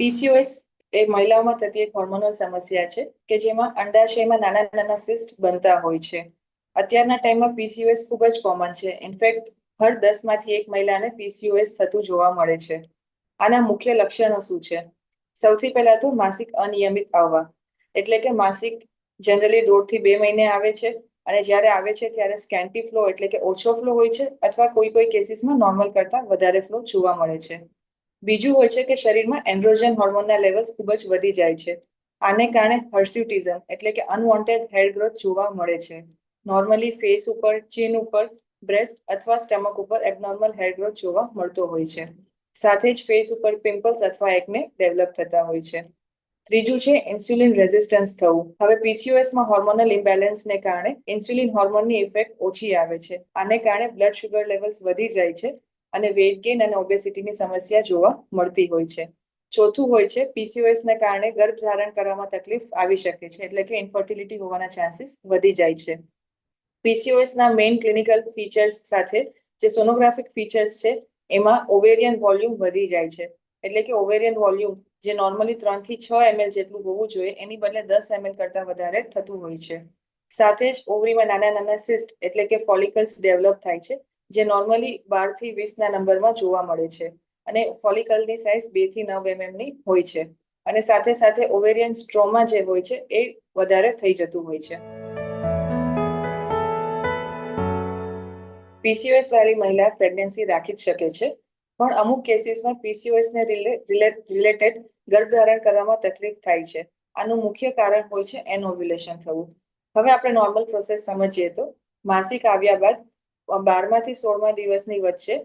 PCOS એ મહિલાઓમાં થતી એક હોર્મોનલ સમસ્યા છે કે જેમાં અંડાશયમાં નાના નાના સિસ્ટ બનતા હોય છે. અત્યારના ટાઈમમાં પીસીઓએસ ખૂબ જ કોમન છે. ઇનફેક્ટ હર દસમાંથી એક મહિલાને પીસીઓએસ થતું જોવા મળે છે. આના મુખ્ય લક્ષણો શું છે? સૌથી પહેલા તો માસિક અનિયમિત આવવા. એટલે કે માસિક જનરલી દોઢથી બે મહિને આવે છે અને જ્યારે આવે છે ત્યારે સ્કેન્ટી ફ્લો એટલે કે ઓછો ફ્લો હોય છે અથવા કોઈ કોઈ કેસીસમાં નોર્મલ કરતા વધારે ફ્લો જોવા મળે છે. બીજું હોય છે કે શરીરમાં એન્ડ્રોજન હોર્મોનના લેવલ્સ ખૂબ જ વધી જાય છે. આને કારણે હર્સ્યુટિઝમ એટલે કે અનવોન્ટેડ હેર ગ્રોથ જોવા મળે છે. નોર્મલી ફેસ ઉપર ચીન ઉપર બ્રેસ્ટ અથવા સ્ટમક ઉપર એબનોર્મલ હેર ગ્રોથ જોવા મળતો હોય છે. સાથે જ ફેસ ઉપર પિમ્પલ્સ અથવા એકને ડેવલપ થતા હોય છે. ત્રીજું છે ઇન્સ્યુલિન રેઝિસ્ટન્સ થવું. હવે પીસીઓએસમાં હોર્મોનલ ઇમ્બેલેન્સને કારણે ઇન્સ્યુલિન હોર્મોનની ઇફેક્ટ ઓછી આવે છે. આને કારણે બ્લડ શુગર લેવલ્સ વધી જાય છે. અને વેઇટ ગેઇન અને ઓબેસિટીની સમસ્યા જોવા મળતી હોય છે. ચોથું હોય છે પીસીઓએસ ને કારણે ગર્ભ ધારણ કરવામાં તકલીફ આવી શકે છે, એટલે કે ઇન્ફર્ટિલિટી હોવાના ચાન્સીસ વધી જાય છે. પીસીઓએસના મેઇન ક્લિનિકલ ફીચર્સ સાથે જે સોનોગ્રાફિક ફીચર્સ છે, એમાં ઓવેરિયન વોલ્યુમ વધી જાય છે. એટલે કે ઓવેરિયન વોલ્યુમ જે નોર્મલી ત્રણથી છ એમએલ જેટલું હોવું જોઈએ, એની બદલે દસ એમએલ કરતા વધારે થતું હોય છે. સાથે જ ઓવરીમાં નાના નાના સિસ્ટ એટલે કે ફોલિકલ્સ ડેવલપ થાય છે જે નોર્મલી બારથી વીસના નંબરમાં જોવા મળે છે. અને ફોલિકલની સાઇઝ બેથી નવ એમએમની હોય છે. અને સાથે સાથે ઓવેરિયન સ્ટ્રોમા જે હોય છે, એ વધારે થઈ જતું હોય છે. પીસીઓએસ વાળી મહિલા પ્રેગ્નન્સી રાખી જ શકે છે. પણ અમુક કેસીસમાં પીસીઓએસ ને રિલેટેડ ગર્ભધારણ કરવામાં તકલીફ થાય છે. આનું મુખ્ય કારણ હોય છે એનોવ્યુલેશન થવું. હવે આપણે નોર્મલ પ્રોસેસ સમજીએ તો માસિક આવ્યા બાદ બારમાંથી સોળમા દિવસની વચ્ચે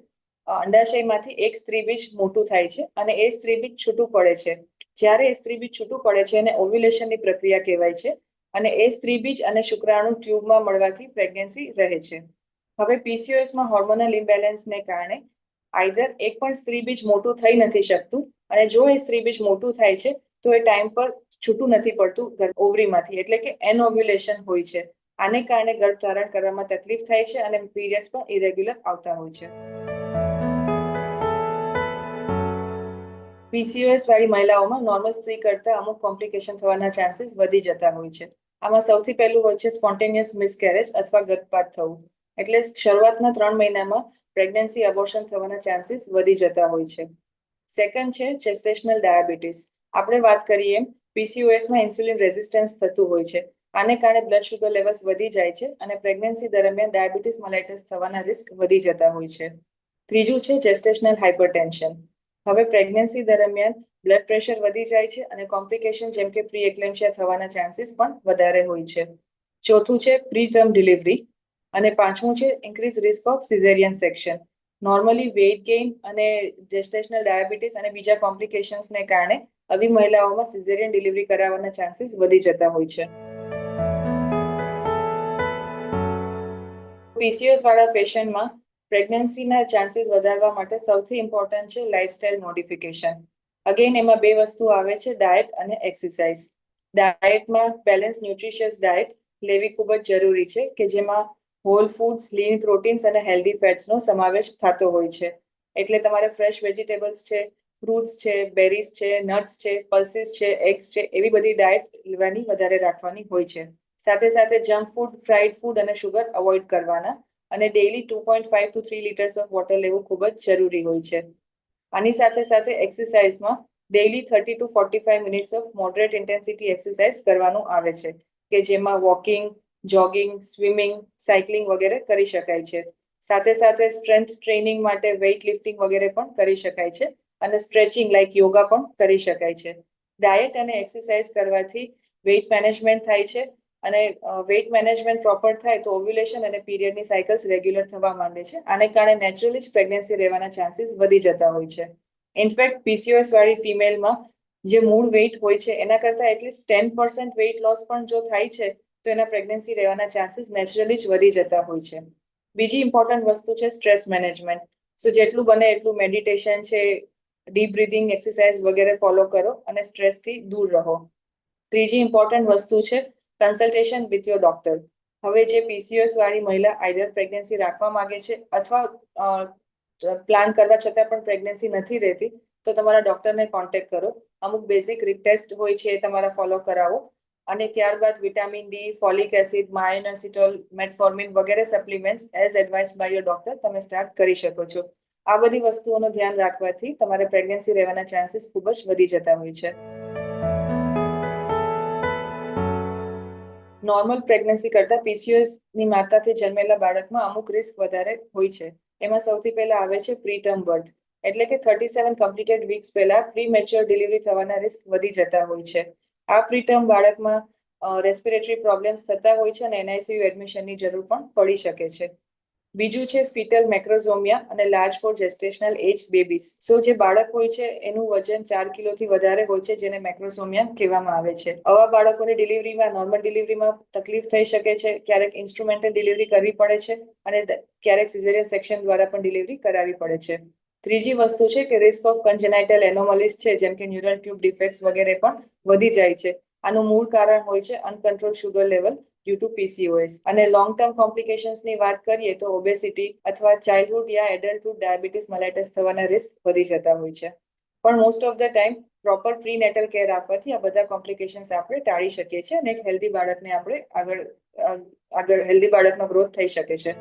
અંડાશયમાંથી એક સ્ત્રીબીજ મોટું થાય છે અને એ સ્ત્રીબીજ છૂટું પડે છે. જ્યારે એ સ્ત્રીબીજ છૂટું પડે છે એને ઓવ્યુલેશનની પ્રક્રિયા કહેવાય છે અને એ સ્ત્રીબીજ અને શુક્રાણુ ટ્યુબમાં મળવાથી પ્રેગ્નન્સી રહે છે. હવે પીસીઓએસમાં હોર્મોનલ ઇમ્બેલેન્સને કારણે આઈધર એક પણ સ્ત્રીબીજ મોટું થઈ નથી શકતું અને જો એ સ્ત્રીબીજ મોટું થાય છે તો એ ટાઈમ પર છૂટું નથી પડતું ઓવરીમાંથી એટલે કે એનઓવ્યુલેશન હોય છે. આને કારણે ગર્ભ ધારણ કરવામાં તકલીફ થાય છે અને પીરિયડ્સ પણ ઇરેગ્યુલર આવતા હોય છે. પીસીઓએસ વાળી મહિલાઓમાં નોર્મલ સ્ત્રી કરતા અમુક કોમ્પ્લિકેશન થવાના ચાન્સીસ વધી જતા હોય છે. આમાં સૌથી પહેલું હોય છે સ્પોન્ટેનિયસ મિસકેરેજ અથવા ગર્ભપાત થવું. એટલે શરૂઆતના ત્રણ મહિનામાં પ્રેગ્નન્સી અબોર્શન થવાના ચાન્સીસ વધી જતા હોય છે. સેકન્ડ છે ચેસ્ટેશનલ ડાયાબિટીસ આપણે વાત કરીએ એમ પીસીઓએસમાં ઇન્સ્યુલિન રેઝિસ્ટન્સ થતું હોય છે. આને કારણે બ્લડ શુગર લેવલ્સ વધી જાય છે અને પ્રેગ્નન્સી દરમિયાન ડાયાબિટીસ મલાઇટસ થવાના રિસ્ક વધી જતા હોય છે. ત્રીજું છે જેસ્ટેશનલ હાઇપરટેન્શન હવે પ્રેગ્નન્સી દરમિયાન બ્લડ પ્રેશર વધી જાય છે અને કોમ્પ્લિકેશન જેમ કે પ્રી એક્લેમ્શિયા થવાના ચાન્સીસ પણ વધારે હોય છે. ચોથું છે પ્રી ટર્મ ડિલિવરી અને પાંચમું છે increase risk of caesarean section normally weight gain અને જેસ્ટેશનલ ડાયાબિટીસ અને બીજા કોમ્પ્લિકેશન્સને કારણે આવી મહિલાઓમાં સિઝેરિયન ડિલિવરી કરાવવાના ચાન્સીસ વધી જતા હોય છે. પીસીઓએસ વાળા પેશન્ટમાં પ્રેગ્નન્સીના ચાન્સીસ વધારવા માટે સૌથી ઇમ્પોર્ટન્ટ છે લાઇફસ્ટાઇલ મોડિફિકેશન અગેન એમાં બે વસ્તુ આવે છે ડાયટ અને એક્સરસાઇઝ ડાયટમાં બેલેન્સ ન્યુટ્રિશિયસ ડાયટ લેવી ખૂબ જ જરૂરી છે કે જેમાં હોલ ફૂડ્સ લીન પ્રોટીન્સ અને હેલ્ધી ફેટ્સનો સમાવેશ થતો હોય છે. એટલે તમારે ફ્રેશ વેજીટેબલ્સ છે ફ્રૂટ્સ છે બેરીઝ છે નટ્સ છે પલ્સીસ છે એગ્સ છે, એવી બધી ડાયટ લેવાની વધારે રાખવાની હોય છે. સાથે સાથે જંક ફૂડ ફ્રાઈડ ફૂડ અને શુગર અવોઇડ કરવાના. અને daily two point five to three litres of water લેવું ખૂબ જ જરૂરી હોય છે. આની સાથે સાથે એક્સરસાઇઝમાં daily thirty to forty five minutes of moderate intensity exercise કરવાનું આવે છે, કે જેમાં વોકિંગ જોગિંગ સ્વિમિંગ સાયકલિંગ વગેરે કરી શકાય છે. સાથે સાથે સ્ટ્રેન્થ ટ્રેનિંગ માટે વેઇટ લિફ્ટિંગ વગેરે પણ કરી શકાય છે અને સ્ટ્રેચિંગ લાઇક યોગા પણ કરી શકાય છે. ડાયટ અને એક્સરસાઇઝ કરવાથી વેઇટ મેનેજમેન્ટ થાય છે અને વેઇટ મેનેજમેન્ટ પ્રોપર થાય તો ઓવ્યુલેશન અને પીરિયડની સાયકલ્સ રેગ્યુલર થવા માંડે છે. આને કારણે નેચરલી જ પ્રેગ્નન્સી રહેવાના ચાન્સીસ વધી જતા હોય છે. ઇનફેક્ટ પીસીઓએસ વાળી ફિમેલમાં જે મૂળ વેઇટ હોય છે, એના કરતાં at least ten percent weight loss પણ જો થાય છે, તો એના પ્રેગ્નન્સી રહેવાના ચાન્સીસ નેચરલી જ વધી જતા હોય છે. બીજી ઇમ્પોર્ટન્ટ વસ્તુ છે સ્ટ્રેસ મેનેજમેન્ટ સો જેટલું બને એટલું મેડિટેશન છે ડીપ બ્રિધિંગ એક્સરસાઇઝ વગેરે ફોલો કરો અને સ્ટ્રેસથી દૂર રહો. ત્રીજી ઇમ્પોર્ટન્ટ વસ્તુ છે કન્સલ્ટેશન વિથ યોર ડોક્ટર હવે જે પીસીઓએસ વાળી મહિલા આઈધર પ્રેગ્નન્સી રાખવા માંગે છે અથવા પ્લાન કરવા છતાં પણ પ્રેગ્નન્સી નથી રહેતી, તો તમારા ડોક્ટરને કોન્ટેક્ટ કરો. અમુક બેઝિક ટેસ્ટ હોય છે એ તમારા ફોલો કરાવો. અને ત્યારબાદ vitamin D folic acid myoinositol metformin વગેરે supplements as advice by your doctor તમે સ્ટાર્ટ કરી શકો છો. આ બધી વસ્તુઓનું ધ્યાન રાખવાથી તમારે પ્રેગ્નન્સી રહેવાના ચાન્સીસ ખૂબ જ વધી જતા હોય છે. નોર્મલ પ્રેગ્નન્સી કરતા પીસીઓએસની માતાથી જન્મેલા બાળકમાં અમુક રિસ્ક વધારે હોય છે. એમાં સૌથી પહેલા આવે છે પ્રીટર્મ બર્થ એટલે કે થર્ટી સેવન કમ્પ્લીટેડ વીક્સ પહેલા પ્રી મેચ્યોર ડિલિવરી થવાના રિસ્ક વધી જતા હોય છે. આ પ્રીટર્મ બાળકમાં રેસ્પિરેટરી પ્રોબ્લેમ્સ થતા હોય છે અને એનઆઈસીયુ એડમિશનની જરૂર પણ પડી શકે છે. બીજું છે ફિટલ મેક્રોઝોમિયા અને large for gestational age babies so જે બાળક હોય છે, એનું વજન ચાર કિલોથી વધારે હોય છે, જેને મેક્રોઝોમિયા કહેવામાં આવે છે. આવા બાળકોને ડિલિવરીમાં નોર્મલ ડિલિવરીમાં તકલીફ થઈ શકે છે, ક્યારેક ઇન્સ્ટ્રુમેન્ટલ ડિલિવરી કરવી પડે છે, અને ક્યારેક સિઝેરિયન સેક્શન દ્વારા પણ ડિલિવરી કરાવવી પડે છે. ત્રીજી વસ્તુ છે કે રિસ્ક ઓફ કન્જેનાઇટલ એનોમલીસ છે, જેમ કે ન્યુરલ ટ્યુબ ડિફેક્ટ્સ વગેરે પણ વધી જાય છે. આનું મૂળ કારણ હોય છે uncontrol sugar level due to PCOS અને લોંગ ટર્મ કોમ્પ્લિકેશન્સની વાત કરીએ તો ઓબેસિટી અથવા ચાઇલ્ડહુડ યા એડલ્ટહુડ ડાયાબિટીસ મલાઇટસ થવાના રિસ્ક વધી જતા હોય છે. પણ most of the time proper prenatal care આપવાથી આ બધા કોમ્પ્લિકેશન્સ આપણે ટાળી શકીએ છીએ અને એક હેલ્ધી બાળકને આપણે આગળ આગળ હેલ્ધી બાળકનો ગ્રોથ થઈ શકે છે.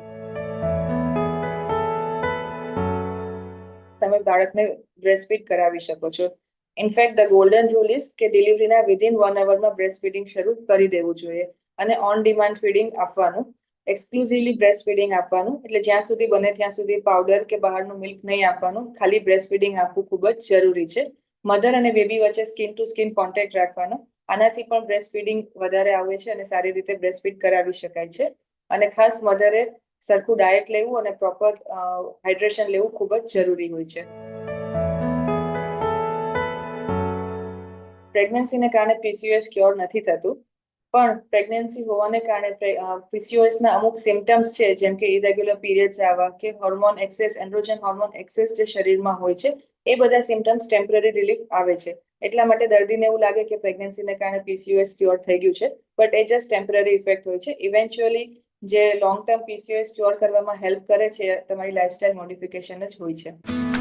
તમે બાળકને બ્રેસ્ટફીડ કરાવી શકો છો. In fact the golden rule is કે ડિલિવરીના વિધિન વન અવરમાં બ્રેસ્ટફીડિંગ શરૂ કરી દેવું જોઈએ. અને ઓન ડિમાન્ડ ફીડિંગ આપવાનું એક્સક્લુઝિવલી બ્રેસ્ટ ફીડિંગ આપવાનું, એટલે જ્યાં સુધી બને ત્યાં સુધી પાવડર કે બહારનું મિલ્ક નહીં આપવાનું, ખાલી બ્રેસ્ટ ફીડિંગ આપવું ખૂબ જ જરૂરી છે. મધર અને બેબી વચ્ચે સ્કિન ટુ સ્કિન કોન્ટેક્ટ રાખવાનો, આનાથી પણ બ્રેસ્ટ ફીડિંગ વધારે આવે છે અને સારી રીતે બ્રેસ્ટ ફીડ કરાવી શકાય છે. અને ખાસ મધરે સરખું ડાયટ લેવું અને પ્રોપર હાઇડ્રેશન લેવું ખૂબ જ જરૂરી હોય છે. પ્રેગ્નન્સીને કારણે પીસીઓએસ ક્યોર નથી થતું. પણ પ્રેગ્નન્સી હોવાને કારણે પીસીઓએસ ના અમુક સિમ્ટમ્સ છે, જેમ કે ઇરેગ્યુલર પીરિયડ્સ આવા કે hormone excess androgen hormone excess જે શરીરમાં હોય છે, એ બધા સિમ્ટમ્સ ટેમ્પરરી રિલીફ આવે છે. એટલા માટે દર્દીને એવું લાગે કે પ્રેગ્નન્સીને કારણે પીસીઓએસ ક્યોર થઈ ગયું છે બટ એ જસ્ટ ટેમ્પરરી ઇફેક્ટ હોય છે. ઇવેન્ચ્યુઅલી જે લોંગ ટર્મ પીસીઓએસ ક્યોર કરવામાં હેલ્પ કરે છે, તમારી લાઇફસ્ટાઇલ મોડિફિકેશન જ હોય છે.